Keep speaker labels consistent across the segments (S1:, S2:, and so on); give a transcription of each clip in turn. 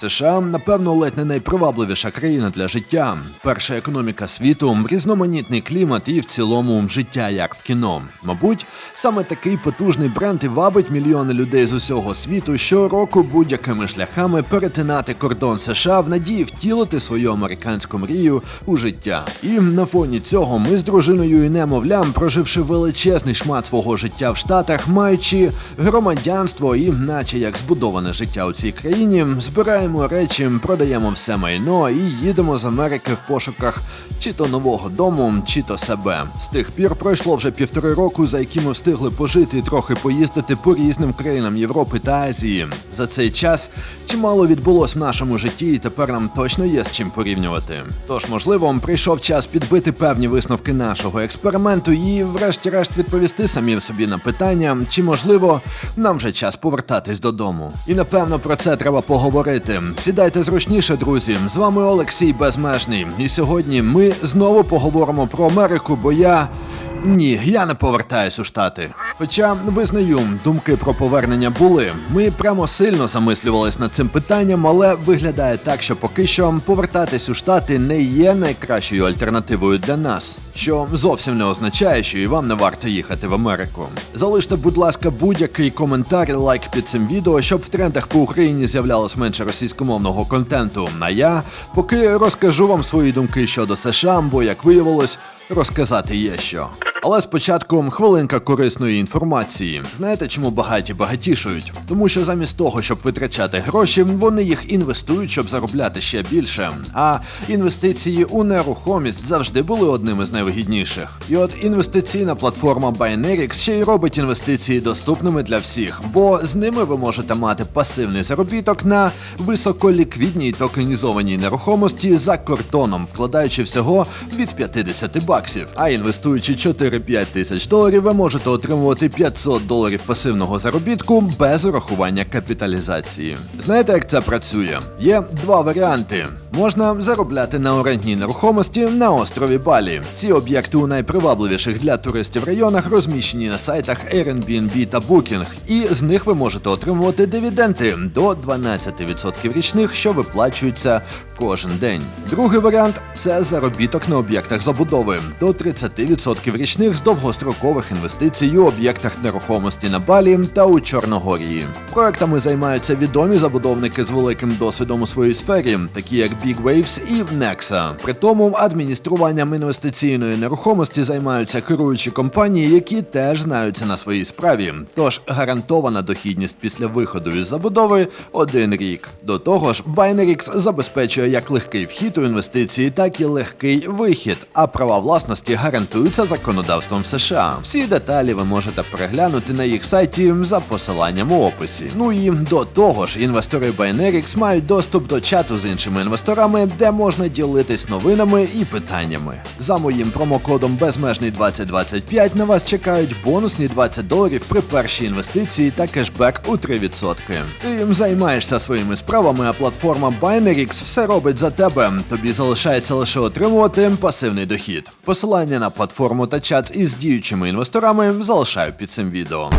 S1: США, напевно, ледь не найпривабливіша країна для життя. Перша економіка світу, різноманітний клімат і в цілому життя як в кіно. Мабуть, саме такий потужний бренд і вабить мільйони людей з усього світу щороку будь-якими шляхами перетинати кордон США в надії втілити свою американську мрію у життя. І на фоні цього ми з дружиною і немовлям, проживши величезний шмат свого життя в Штатах, маючи громадянство і, наче як збудоване життя у цій країні, збираємо речі, продаємо все майно і їдемо з Америки в пошуках чи то нового дому, чи то себе. З тих пір пройшло вже півтори року, за які ми встигли пожити і трохи поїздити по різним країнам Європи та Азії. За цей час чимало відбулось в нашому житті, і тепер нам точно є з чим порівнювати. Тож, можливо, прийшов час підбити певні висновки нашого експерименту і, врешті-решт, відповісти самі собі на питання, чи можливо нам вже час повертатись додому. І напевно про це треба поговорити. Сідайте зручніше, друзі. З вами Олексій Безмежний. І сьогодні ми знову поговоримо про Америку, бо я. Ні, я не повертаюсь у штати. Хоча визнаю, думки про повернення були. Ми прямо сильно замислювались над цим питанням, але виглядає так, що поки що повертатись у штати не є найкращою альтернативою для нас, що зовсім не означає, що і вам не варто їхати в Америку. Залиште, будь ласка, будь-який коментар лайк під цим відео, щоб в трендах по Україні з'являлось менше російськомовного контенту. А я поки розкажу вам свої думки щодо США, бо як виявилось. Розказати є що. Але спочатку хвилинка корисної інформації. Знаєте, чому багаті багатішують? Тому що замість того, щоб витрачати гроші, вони їх інвестують, щоб заробляти ще більше. А інвестиції у нерухомість завжди були одним із найвигідніших. І от інвестиційна платформа Binarix ще й робить інвестиції доступними для всіх, бо з ними ви можете мати пасивний заробіток на високоліквідній токенізованій нерухомості за кордоном, вкладаючи всього від 50 баксів. А інвестуючи 4-5 тисяч доларів, ви можете отримувати 500 доларів пасивного заробітку без урахування капіталізації. Знаєте, як це працює? Є два варіанти. Можна заробляти на орендній нерухомості на острові Балі. Ці об'єкти у найпривабливіших для туристів районах розміщені на сайтах Airbnb та Booking, і з них ви можете отримувати дивіденди до 12% річних, що виплачуються кожен день. Другий варіант це заробіток на об'єктах забудови до 30% річних з довгострокових інвестицій у об'єктах нерухомості на Балі та у Чорногорії. Проектами займаються відомі забудовники з великим досвідом у своїй сфері, такі як Big Waves і Nexa. При тому адмініструванням інвестиційної нерухомості займаються керуючі компанії, які теж знаються на своїй справі. Тож гарантована дохідність після виходу із забудови один рік. До того ж, Binarix забезпечує як легкий вхід у інвестиції, так і легкий вихід, а права власності гарантуються законодавством США. Всі деталі ви можете переглянути на їх сайті за посиланням у описі. Ну і до того ж, інвестори Binarix мають доступ до чату з іншими інвесторами, де можна ділитись новинами і питаннями. За моїм промокодом безмежний 2025 на вас чекають бонусні 20 доларів при першій інвестиції та кешбек у 3%. Ти займаєшся своїми справами, а платформа Binarix все робить за тебе. Тобі залишається лише отримувати пасивний дохід. Посилання на платформу та чат із діючими інвесторами залишаю під цим відео.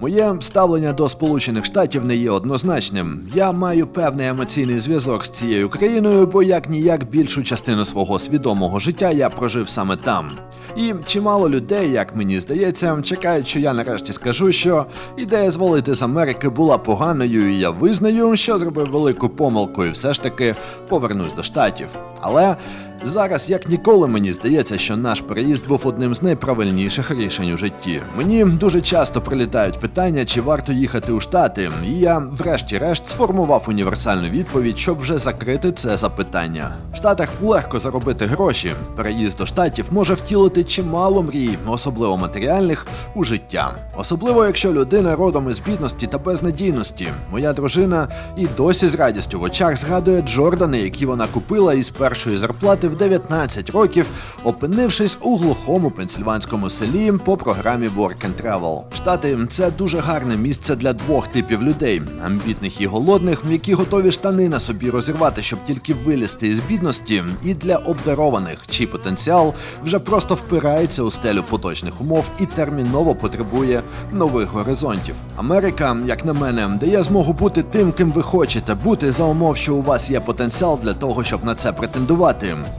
S1: Моє ставлення до Сполучених Штатів не є однозначним. Я маю певний емоційний зв'язок з цією країною, бо як ніяк більшу частину свого свідомого життя я прожив саме там. І чимало людей, як мені здається, чекають, що я нарешті скажу, що ідея звалити з Америки була поганою, і я визнаю, що зробив велику помилку і все ж таки повернусь до штатів. Але Зараз, як ніколи, мені здається, що наш переїзд був одним з найправильніших рішень у житті. Мені дуже часто прилітають питання, чи варто їхати у Штати, і я, врешті-решт, сформував універсальну відповідь, щоб вже закрити це запитання. В Штатах легко заробити гроші. Переїзд до штатів може втілити чимало мрій, особливо матеріальних, у життя. Особливо, якщо людина родом із бідності та безнадійності. Моя дружина і досі з радістю в очах згадує Джордани, які вона купила із першого першої зарплати в 19 років, опинившись у глухому пенсильванському селі по програмі Work and Travel. Штати це дуже гарне місце для двох типів людей: амбітних і голодних, які готові штани на собі розірвати, щоб тільки вилізти із бідності, і для обдарованих, чий потенціал вже просто впирається у стелю поточних умов і терміново потребує нових горизонтів. Америка, як на мене, дає змогу бути тим, ким ви хочете бути за умов, що у вас є потенціал для того, щоб на це претендувати.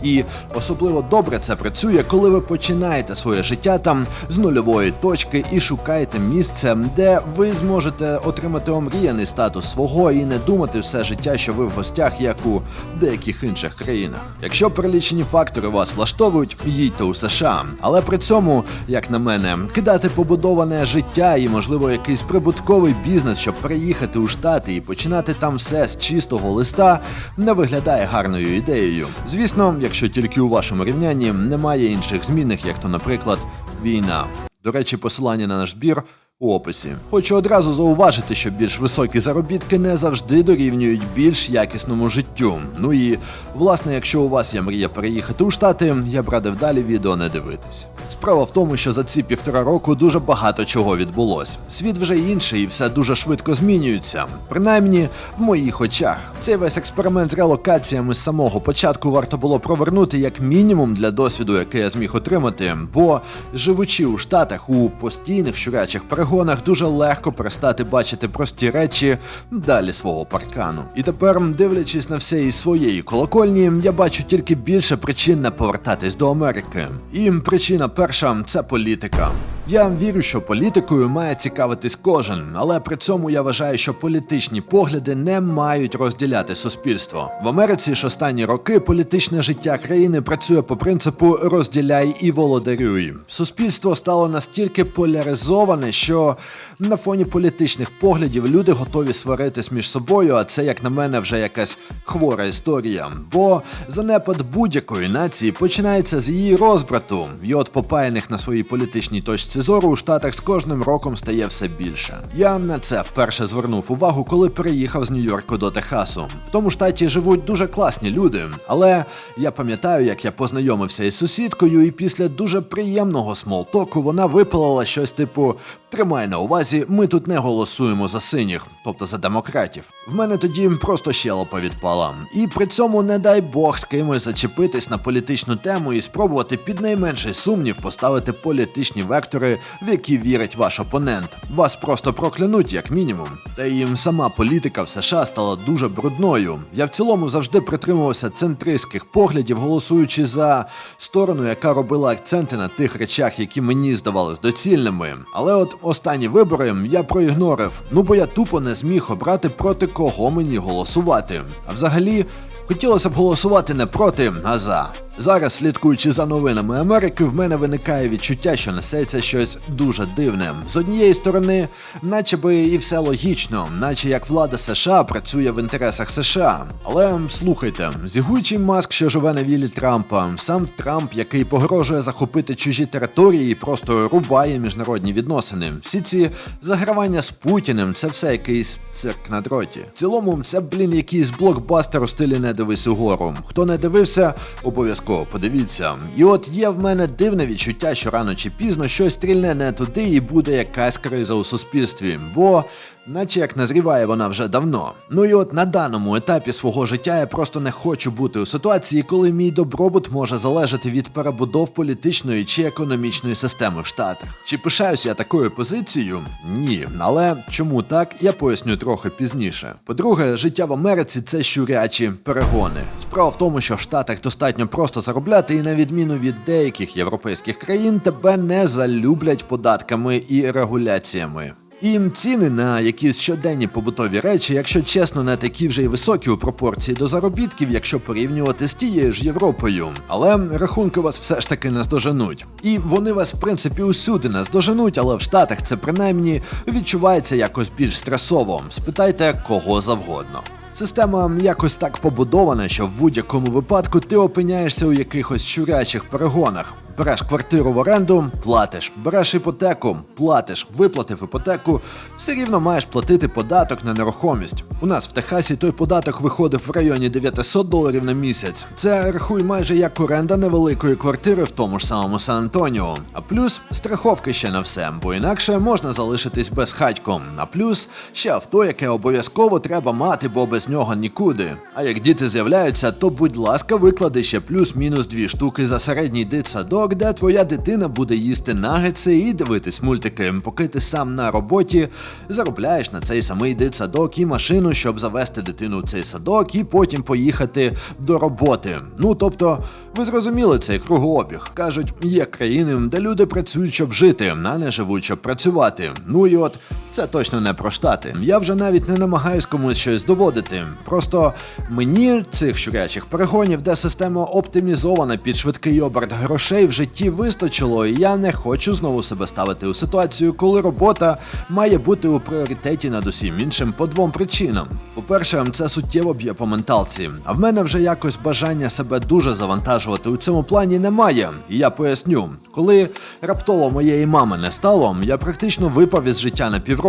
S1: І особливо добре це працює, коли ви починаєте своє життя там з нульової точки і шукаєте місце, де ви зможете отримати омріяний статус свого і не думати все життя, що ви в гостях, як у деяких інших країнах. Якщо перелічені фактори вас влаштовують, їдьте у США. Але при цьому, як на мене, кидати побудоване життя і, можливо, якийсь прибутковий бізнес, щоб переїхати у штати і починати там все з чистого листа, не виглядає гарною ідеєю. Звісно, якщо тільки у вашому рівнянні немає інших змінних, як то, наприклад, війна. До речі, посилання на наш збір у описі. Хочу одразу зауважити, що більш високі заробітки не завжди дорівнюють більш якісному життю. Ну і власне, якщо у вас є мрія переїхати у штати, я б радив далі відео не дивитись. Справа в тому, що за ці півтора року дуже багато чого відбулось. Світ вже інший, і все дуже швидко змінюється. Принаймні в моїх очах. Цей весь експеримент з релокаціями з самого початку варто було провернути як мінімум для досвіду, який я зміг отримати. Бо живучи у штатах у постійних щурячих перегонах, дуже легко перестати бачити прості речі далі свого паркану. І тепер, дивлячись на все із своєї колокольні, я бачу тільки більше причин не повертатись до Америки. І причина перша це політика. Я вірю, що політикою має цікавитись кожен, але при цьому я вважаю, що політичні погляди не мають розділяти суспільство. В Америці ж останні роки політичне життя країни працює по принципу розділяй і володарюй. Суспільство стало настільки поляризоване, що на фоні політичних поглядів люди готові сваритись між собою, а це, як на мене, вже якась хвора історія. Бо занепад будь-якої нації починається з її розбрату, і от попаяних на своїй політичній точці зору у штатах з кожним роком стає все більше. Я на це вперше звернув увагу, коли переїхав з Нью-Йорку до Техасу. В тому штаті живуть дуже класні люди, але я пам'ятаю, як я познайомився із сусідкою, і після дуже приємного смолтоку вона випалила щось типу: Тримай на увазі, ми тут не голосуємо за синіх, тобто за демократів. В мене тоді просто щелопа відпала. І при цьому не дай Бог з кимось зачепитись на політичну тему і спробувати під найменший сумнів поставити політичні вектори, в які вірить ваш опонент. Вас просто проклянуть, як мінімум. Та їм сама політика в США стала дуже брудною. Я в цілому завжди притримувався центристських поглядів, голосуючи за сторону, яка робила акценти на тих речах, які мені здавались доцільними. Але от останні вибори я проігнорив, ну бо я тупо не зміг обрати проти кого мені голосувати. А взагалі. Хотілося б голосувати не проти, а за. Зараз, слідкуючи за новинами Америки, в мене виникає відчуття, що несеться щось дуже дивне. З однієї сторони, наче би і все логічно, наче як влада США працює в інтересах США. Але слухайте, зігуючий маск, що живе на вілі Трампа, сам Трамп, який погрожує захопити чужі території і просто рубає міжнародні відносини. Всі ці загравання з Путіним це все якийсь цирк на дроті. В цілому, це, блін, якийсь блокбастер у стилі не дивись угору. Хто не дивився, обов'язково подивіться. І от є в мене дивне відчуття, що рано чи пізно щось стрільне не туди і буде якась криза у суспільстві. Бо наче як назріває вона вже давно. Ну і от на даному етапі свого життя я просто не хочу бути у ситуації, коли мій добробут може залежати від перебудов політичної чи економічної системи в Штатах. Чи пишаюсь я такою позицією? Ні. Але чому так, я поясню трохи пізніше. По-друге, життя в Америці це щурячі перегони. Справа в тому, що в Штатах достатньо просто заробляти, і на відміну від деяких європейських країн, тебе не залюблять податками і регуляціями. І ціни на якісь щоденні побутові речі, якщо чесно, не такі вже й високі у пропорції до заробітків, якщо порівнювати з тією ж Європою. Але рахунки вас все ж таки наздоженуть. І вони вас, в принципі, усюди наздоженуть, але в Штатах це принаймні відчувається якось більш стресово. Спитайте кого завгодно. Система якось так побудована, що в будь-якому випадку ти опиняєшся у якихось щурячих перегонах. Береш квартиру в оренду, платиш, береш іпотеку, платиш, виплатив іпотеку, все рівно маєш платити податок на нерухомість. У нас в Техасі той податок виходив в районі 900 доларів на місяць. Це рахуй майже як оренда невеликої квартири в тому ж самому Сан-Антоніо. А плюс страховки ще на все, бо інакше можна залишитись без хатьком. А плюс ще авто, яке обов'язково треба мати, бо без нього нікуди. А як діти з'являються, то будь ласка, виклади ще плюс-мінус дві штуки за середній дитсадок, де твоя дитина буде їсти нагетси і дивитись мультики, поки ти сам на роботі заробляєш на цей самий дитсадок і машину, щоб завести дитину в цей садок і потім поїхати до роботи. Ну тобто, ви зрозуміли цей кругообіг. Кажуть, є країни, де люди працюють, щоб жити, а не живуть, щоб працювати. Ну і от це точно не про штати. Я вже навіть не намагаюсь комусь щось доводити. Просто мені цих щурячих перегонів, де система оптимізована під швидкий оберт грошей в житті вистачило, і я не хочу знову себе ставити у ситуацію, коли робота має бути у пріоритеті над усім іншим по двом причинам. По-перше, це суттєво б'є по менталці. А в мене вже якось бажання себе дуже завантажувати у цьому плані немає. І я поясню, коли раптово моєї мами не стало, я практично випав із життя на півроку.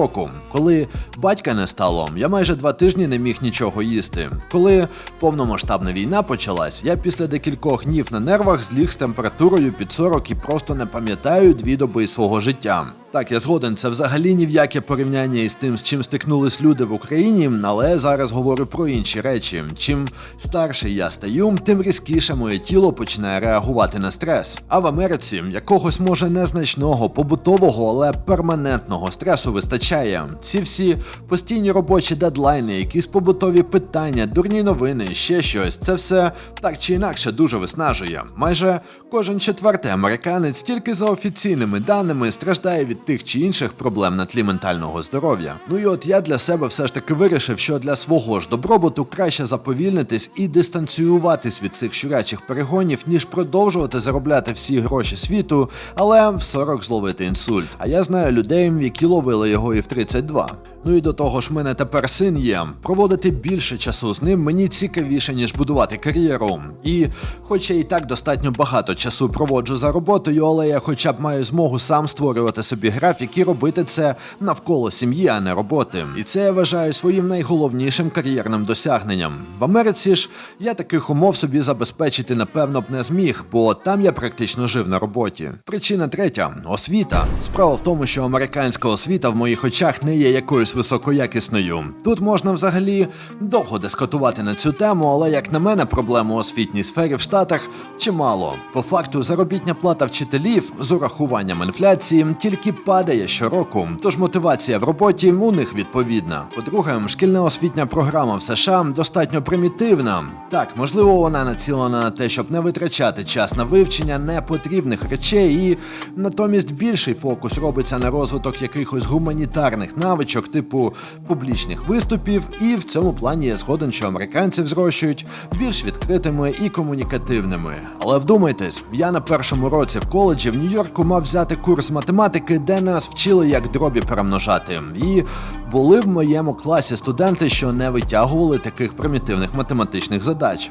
S1: Коли батька не стало, я майже два тижні не міг нічого їсти. Коли повномасштабна війна почалась, я після декількох днів на нервах зліг з температурою під 40 і просто не пам'ятаю дві доби свого життя. Так, я згоден, це взагалі ні в яке порівняння із тим, з чим стикнулись люди в Україні, але зараз говорю про інші речі. Чим старший я стаю, тим різкіше моє тіло починає реагувати на стрес. А в Америці якогось може незначного, побутового, але перманентного стресу вистачає. Ці всі постійні робочі дедлайни, якісь побутові питання, дурні новини, ще щось. Це все так чи інакше дуже виснажує. Майже кожен четвертий американець тільки за офіційними даними страждає від тих чи інших проблем на тлі ментального здоров'я. Ну і от я для себе все ж таки вирішив, що для свого ж добробуту краще заповільнитись і дистанціюватись від цих щурячих перегонів, ніж продовжувати заробляти всі гроші світу, але в 40 зловити інсульт. А я знаю людей, які ловили його і в 32. Ну і до того ж, мене тепер син є. Проводити більше часу з ним мені цікавіше, ніж будувати кар'єру. І, хоч я і так достатньо багато часу проводжу за роботою, але я хоча б маю змогу сам створювати собі графік і робити це навколо сім'ї, а не роботи. І це я вважаю своїм найголовнішим кар'єрним досягненням. В Америці ж я таких умов собі забезпечити напевно б не зміг, бо там я практично жив на роботі. Причина третя освіта. Справа в тому, що американська освіта в моїх очах не є якоюсь високоякісною. Тут можна взагалі довго дискутувати на цю тему, але як на мене, проблем у освітній сфері в Штатах чимало. По факту, заробітня плата вчителів з урахуванням інфляції тільки падає щороку, тож мотивація в роботі у них відповідна. По-друге, шкільна освітня програма в США достатньо примітивна. Так, можливо, вона націлена на те, щоб не витрачати час на вивчення непотрібних речей, і натомість більший фокус робиться на розвиток якихось гуманітарних навичок, типу публічних виступів, і в цьому плані я згоден, що американців зрощують більш відкритими і комунікативними. Але вдумайтесь, я на першому році в коледжі в Нью-Йорку мав взяти курс математики, де нас вчили, як дробі перемножати. І були в моєму класі студенти, що не витягували таких примітивних математичних задач.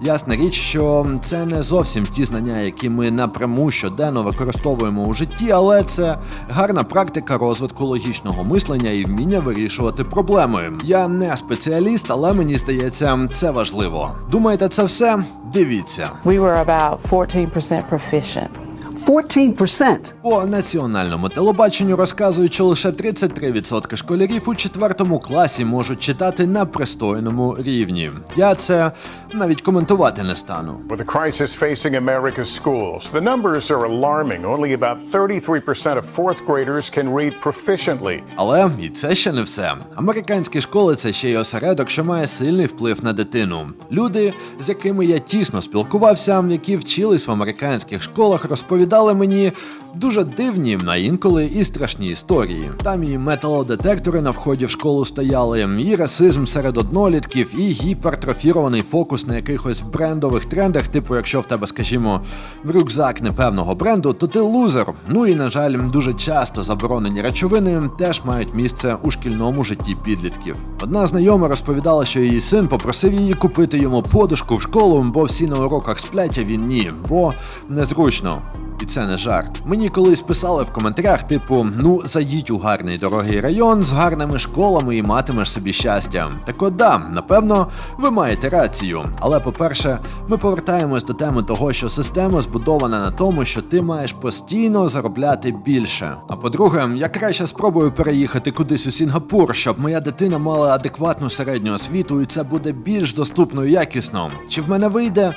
S1: Ясна річ, що це не зовсім ті знання, які ми напряму щоденно використовуємо у житті, але це гарна практика розвитку логічного мислення і вміння вирішувати проблеми. Я не спеціаліст, але мені здається, це важливо. Думаєте, це все? Дивіться.
S2: We were about 14% proficient.
S3: 14%.
S1: По національному телебаченню розказують, що лише 33% школярів у четвертому класі можуть читати на пристойному рівні. Я це навіть коментувати не стану.
S4: With the crisis facing America's schools, the numbers are alarming. Only about 33% of fourth graders can read proficiently.
S1: Але і це ще не все. Американські школи це ще й осередок, що має сильний вплив на дитину. Люди, з якими я тісно спілкувався, які вчились в американських школах, розповідали мені дуже дивні, а інколи і страшні історії. Там і металодетектори на вході в школу стояли, і расизм серед однолітків, і гіпертрофірований фокус на якихось брендових трендах, типу, якщо в тебе, скажімо, рюкзак непевного бренду, то ти лузер. Ну і на жаль, дуже часто заборонені речовини теж мають місце у шкільному житті підлітків. Одна знайома розповідала, що її син попросив її купити йому подушку в школу, бо всі на уроках сплять, а він ні, бо незручно. І це не жарт. Мені колись писали в коментарях, типу: ну заїдь у гарний дорогий район з гарними школами і матимеш собі щастя. Так от да, напевно, ви маєте рацію. Але по-перше, ми повертаємось до теми того, що система збудована на тому, що ти маєш постійно заробляти більше. А по-друге, я краще спробую переїхати кудись у Сінгапур, щоб моя дитина мала адекватну середню освіту, і це буде більш доступно і якісно. Чи в мене вийде?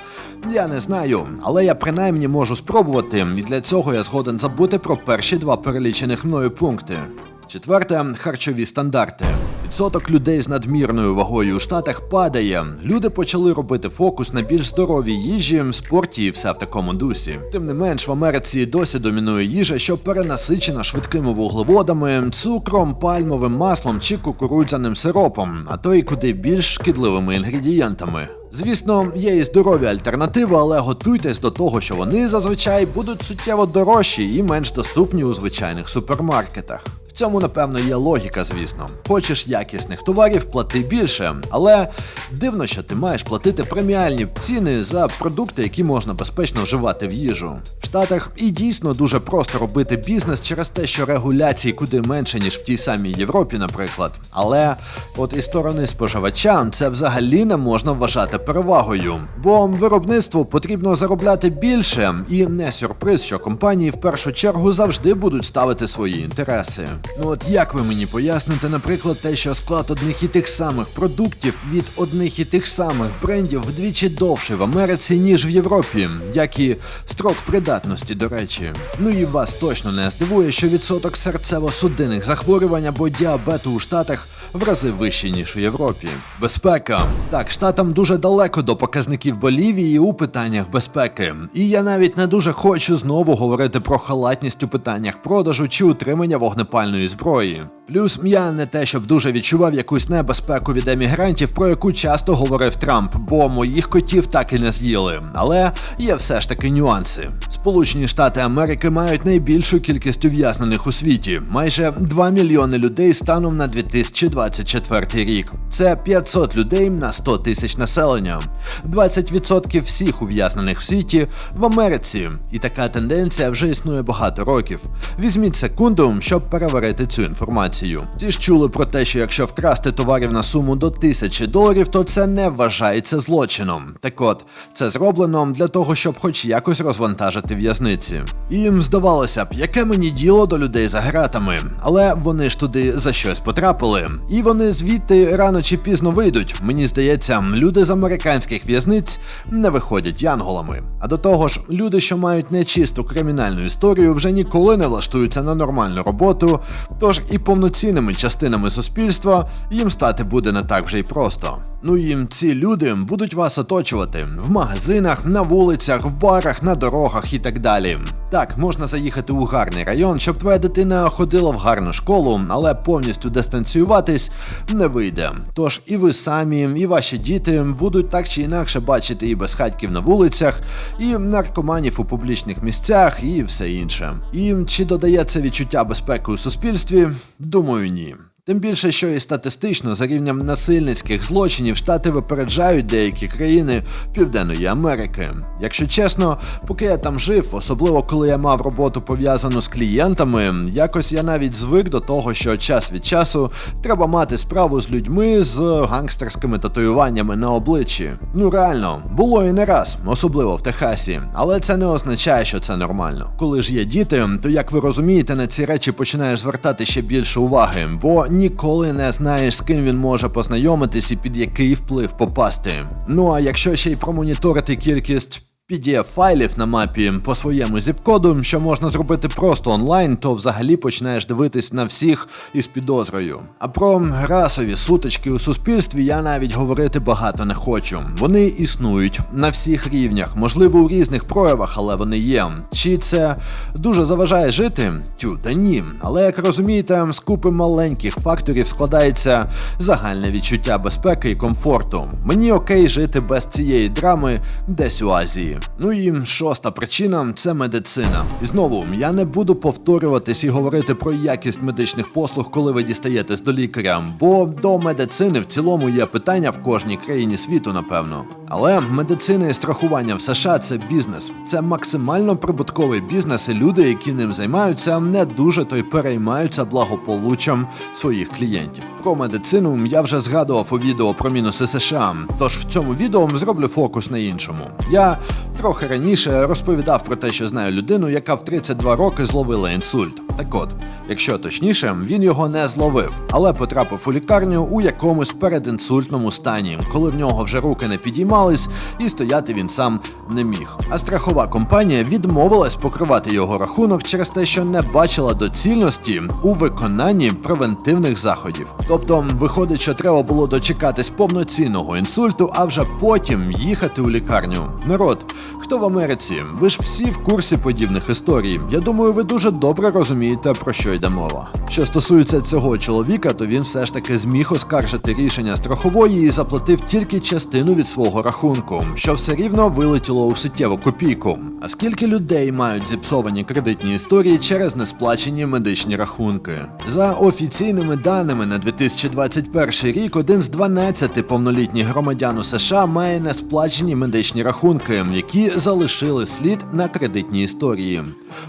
S1: Я не знаю, але я принаймні можу спробувати, і для цього я згоден забути про перші два перелічених мною пункти. Четверте харчові стандарти. Відсоток людей з надмірною вагою у штатах падає. Люди почали робити фокус на більш здоровій їжі, спорті і все в такому дусі. Тим не менш, в Америці досі домінує їжа, що перенасичена швидкими вуглеводами, цукром, пальмовим маслом чи кукурудзяним сиропом, а то й куди більш шкідливими інгредієнтами. Звісно, є і здорові альтернативи, але готуйтесь до того, що вони зазвичай будуть суттєво дорожчі і менш доступні у звичайних супермаркетах. Цьому, напевно, є логіка, звісно. Хочеш якісних товарів, плати більше, але дивно, що ти маєш платити преміальні ціни за продукти, які можна безпечно вживати в їжу. В Штатах і дійсно дуже просто робити бізнес через те, що регуляцій куди менше, ніж в тій самій Європі, наприклад. Але от із сторони споживача це взагалі не можна вважати перевагою, бо виробництву потрібно заробляти більше, і не сюрприз, що компанії в першу чергу завжди будуть ставити свої інтереси. Ну от як ви мені поясните, наприклад, те, що склад одних і тих самих продуктів від одних і тих самих брендів вдвічі довше в Америці, ніж в Європі, як і строк придатності, до речі. Ну і вас точно не здивує, що відсоток серцево-судинних захворювань або діабету у Штатах в рази вищі, ніж у Європі. Безпека. Так, штатам дуже далеко до показників Болівії у питаннях безпеки. І я навіть не дуже хочу знову говорити про халатність у питаннях продажу чи утримання вогнепальної зброї. Плюс я не те, щоб дуже відчував якусь небезпеку від емігрантів, про яку часто говорив Трамп, бо моїх котів так і не з'їли. Але є все ж таки нюанси. Сполучені Штати Америки мають найбільшу кількість ув'язнених у світі майже 2 мільйони людей станом на 2024 рік. Це 500 людей на 100 тисяч населення. 20% всіх ув'язнених в світі в Америці, і така тенденція вже існує багато років. Візьміть секунду, щоб переварити цю інформацію. Ті ж чули про те, що якщо вкрасти товарів на суму до тисячі доларів, то це не вважається злочином. Так от, це зроблено для того, щоб хоч якось розвантажити в'язниці. І їм здавалося б, яке мені діло до людей за гратами, але вони ж туди за щось потрапили, і вони звідти рано чи пізно вийдуть. Мені здається, люди з американських в'язниць не виходять янголами. А до того ж, люди, що мають нечисту кримінальну історію, вже ніколи не влаштуються на нормальну роботу, тож і повноцінними частинами суспільства їм стати буде не так вже й просто. Ну і ці люди будуть вас оточувати в магазинах, на вулицях, в барах, на дорогах і так далі. Так, можна заїхати у гарний район, щоб твоя дитина ходила в гарну школу, але повністю дистанціюватись не вийде. Тож і ви самі, і ваші діти будуть так чи інакше бачити і безхатьків на вулицях, і наркоманів у публічних місцях, і все інше. І чи додає це відчуття безпеки у суспільстві? Думаю, ні. Тим більше, що і статистично за рівнем насильницьких злочинів штати випереджають деякі країни Південної Америки. Якщо чесно, поки я там жив, особливо коли я мав роботу пов'язану з клієнтами, якось я навіть звик до того, що час від часу треба мати справу з людьми з гангстерськими татуюваннями на обличчі. Ну реально, було і не раз, особливо в Техасі, але це не означає, що це нормально. Коли ж є діти, то як ви розумієте, на ці речі починаєш звертати ще більше уваги, бо ніколи не знаєш, з ким він може познайомитись і під який вплив попасти. Ну а якщо ще й промоніторити кількість PDF-файлів на мапі по своєму зіп-коду, що можна зробити просто онлайн, то взагалі починаєш дивитись на всіх із підозрою. А про расові сутички у суспільстві я навіть говорити багато не хочу. Вони існують на всіх рівнях, можливо, у різних проявах, але вони є. Чи це дуже заважає жити? Тю, та ні. Але як розумієте, з купи маленьких факторів складається загальне відчуття безпеки і комфорту. Мені окей жити без цієї драми десь у Азії. Ну і шоста причина це медицина. І знову я не буду повторюватись і говорити про якість медичних послуг, коли ви дістаєтесь до лікаря, бо до медицини в цілому є питання в кожній країні світу, напевно. Але медицина і страхування в США це бізнес. Це максимально прибутковий бізнес, і люди, які ним займаються, не дуже то й переймаються благополуччям своїх клієнтів. Про медицину я вже згадував у відео про мінуси США. Тож в цьому відео зроблю фокус на іншому. Я трохи раніше розповідав про те, що знаю людину, яка в 32 роки зловила інсульт. Так от, якщо точніше, він його не зловив, але потрапив у лікарню у якомусь передінсультному стані, коли в нього вже руки не підіймались, і стояти він сам не міг. А страхова компанія відмовилась покривати його рахунок через те, що не бачила доцільності у виконанні превентивних заходів. Тобто, виходить, що треба було дочекатись повноцінного інсульту, а вже потім їхати у лікарню. Народ, хто в Америці? Ви ж всі в курсі подібних історій. Я думаю, ви дуже добре розумієте, про що йде мова. Що стосується цього чоловіка, то він все ж таки зміг оскаржити рішення страхової і заплатив тільки частину від свого рахунку, що все рівно вилетіло у суттєву копійку. А скільки людей мають зіпсовані кредитні історії через несплачені медичні рахунки? За офіційними даними на 2021 рік, один з 12 повнолітніх громадян у США має несплачені медичні рахунки, які залишили слід на кредитній історії.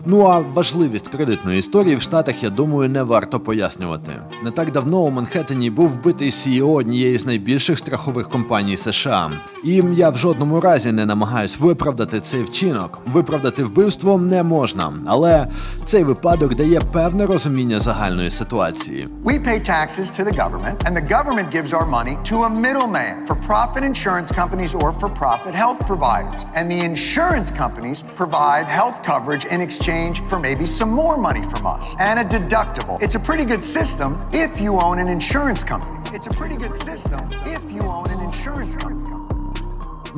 S1: Ну а важливість кредитної історії в Штатах, я думаю, не варто пояснювати. Не так давно у Манхеттені був вбитий CEO однієї з найбільших страхових компаній США. І я в жодному разі не намагаюсь виправдати цей вчинок. Виправдати вбивство не можна, але цей випадок дає певне розуміння загальної ситуації.
S5: We pay taxes to the government, and the government gives our money to a middleman for profit insurance companies or for profit health providers. And the insurance companies provide health coverage in exchange for maybe some more money from us and a deductible. It's a pretty good system if you own an insurance company. It's a pretty good system if you own an insurance company.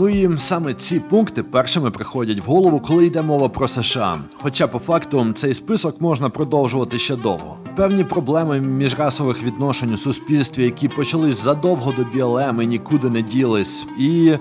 S1: Ну і саме ці пункти першими приходять в голову, коли йде мова про США. Хоча по факту цей список можна продовжувати ще довго. Певні проблеми міжрасових відношень у суспільстві, які почались задовго до БЛМ і нікуди не ділись. І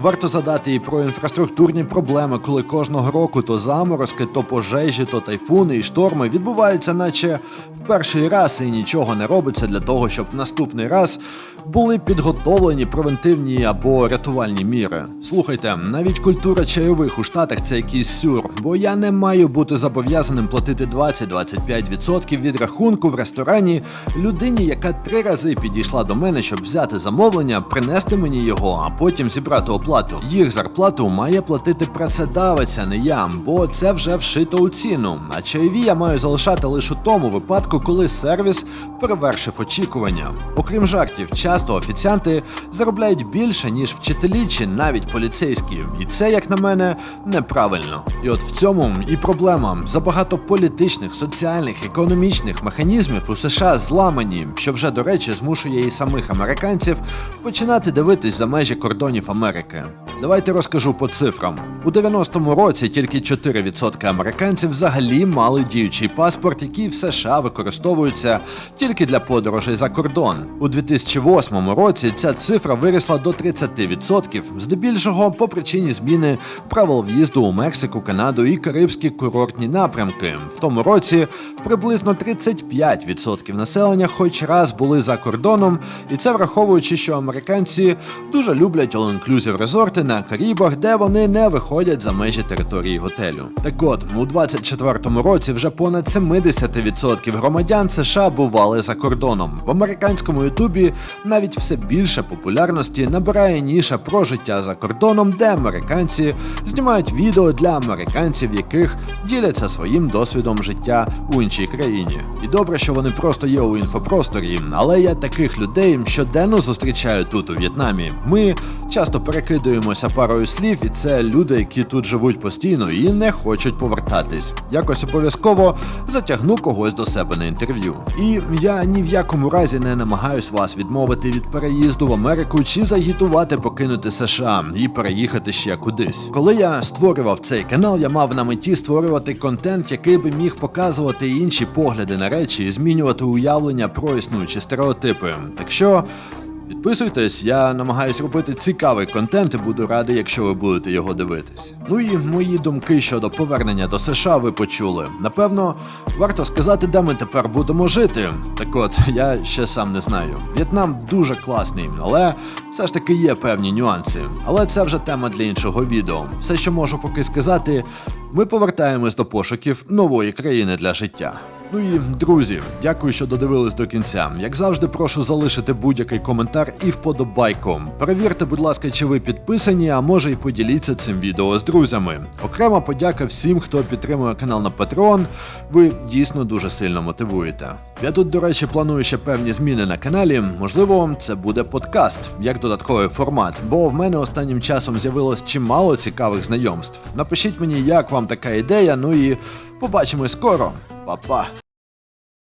S1: варто задати і про інфраструктурні проблеми, коли кожного року то заморозки, то пожежі, то тайфуни і шторми відбуваються, наче в перший раз, і нічого не робиться для того, щоб в наступний раз були підготовлені превентивні або рятувальні міри. Слухайте, навіть культура чайових у Штатах це якийсь сюр, бо я не маю бути зобов'язаним платити 20-25% від рахунку в ресторані людині, яка три рази підійшла до мене, щоб взяти замовлення, принести мені його, а потім зібрати оплату. Їх зарплату має платити працедавець, а не я, бо це вже вшито у ціну. А чайові я маю залишати лише у тому випадку, коли сервіс перевершив очікування. Окрім жартів, часто офіціанти заробляють більше, ніж вчителі чи навіть поліцейські, і це, як на мене, неправильно. І от в цьому і проблема. Забагато політичних, соціальних, економічних механізмів у США зламані, що вже, до речі, змушує і самих американців починати дивитись за межі кордонів Америки. Давайте розкажу по цифрам. У 90-му році тільки 4% американців взагалі мали діючий паспорт, який в США використовується тільки для подорожей за кордон. У 2008 році ця цифра виросла до 30%, здебільшого по причині зміни правил в'їзду у Мексику, Канаду і Карибські курортні напрямки. В тому році приблизно 35% населення хоч раз були за кордоном, і це враховуючи, що американці дуже люблять all-inclusive резорти на Карібах, де вони не виходять за межі території готелю. Так от, у 24-му році вже понад 70% громадян США бували за кордоном. В американському Ютубі навіть все більше популярності набирає ніша про життя за кордоном, де американці знімають відео для американців, яких діляться своїм досвідом життя у іншій країні. І добре, що вони просто є у інфопросторі, але я таких людей щоденно зустрічаю тут у В'єтнамі. Ми часто перекидуємося парою слів, і це люди, які тут живуть постійно і не хочуть повертатись. Якось обов'язково затягну когось до себе на інтерв'ю. І я ні в якому разі не намагаюсь вас відмовити від переїзду в Америку чи загітувати покинути США і переїхати ще кудись. Коли я створював цей канал, я мав на меті створювати контент, який би міг показувати інші погляди на речі і змінювати уявлення про існуючі стереотипи. Так що. Підписуйтесь, я намагаюсь робити цікавий контент і буду радий, якщо ви будете його дивитись. Ну і мої думки щодо повернення до США ви почули. Напевно, варто сказати, де ми тепер будемо жити. Так от, я ще сам не знаю. В'єтнам дуже класний, але все ж таки є певні нюанси. Але це вже тема для іншого відео. Все, що можу поки сказати, ми повертаємось до пошуків нової країни для життя. Ну і друзі, дякую, що додивились до кінця. Як завжди, прошу залишити будь-який коментар і вподобайку. Перевірте, будь ласка, чи ви підписані, а може і поділіться цим відео з друзями. Окрема подяка всім, хто підтримує канал на Patreon. Ви дійсно дуже сильно мотивуєте. Я тут, до речі, планую ще певні зміни на каналі. Можливо, це буде подкаст як додатковий формат, бо в мене останнім часом з'явилось чимало цікавих знайомств. Напишіть мені, як вам така ідея. Ну і побачимось скоро. papá.